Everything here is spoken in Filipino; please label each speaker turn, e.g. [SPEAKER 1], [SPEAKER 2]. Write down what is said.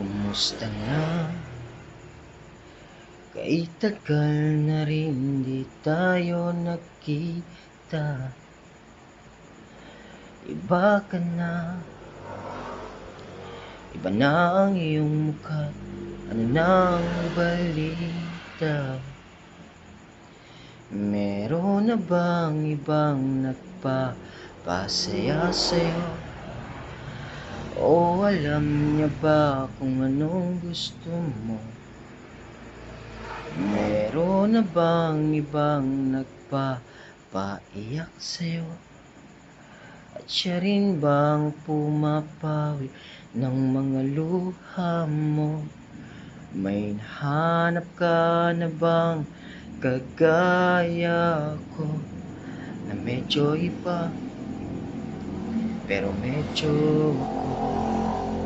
[SPEAKER 1] Kumusta na? Kay tagal na rin di tayo nagkita Iba ka na Iba na ang iyong mukha Ano na ang balita? Meron na bang ibang nagpapasaya sa'yo? O alam niya ba kung anong gusto mo? Meron na bang ibang nagpapaiyak sa'yo? At siya rin bang pumapawi ng mga luha mo? May nahanap ka na bang kagaya ko? Na medyo iba, pero medyo ako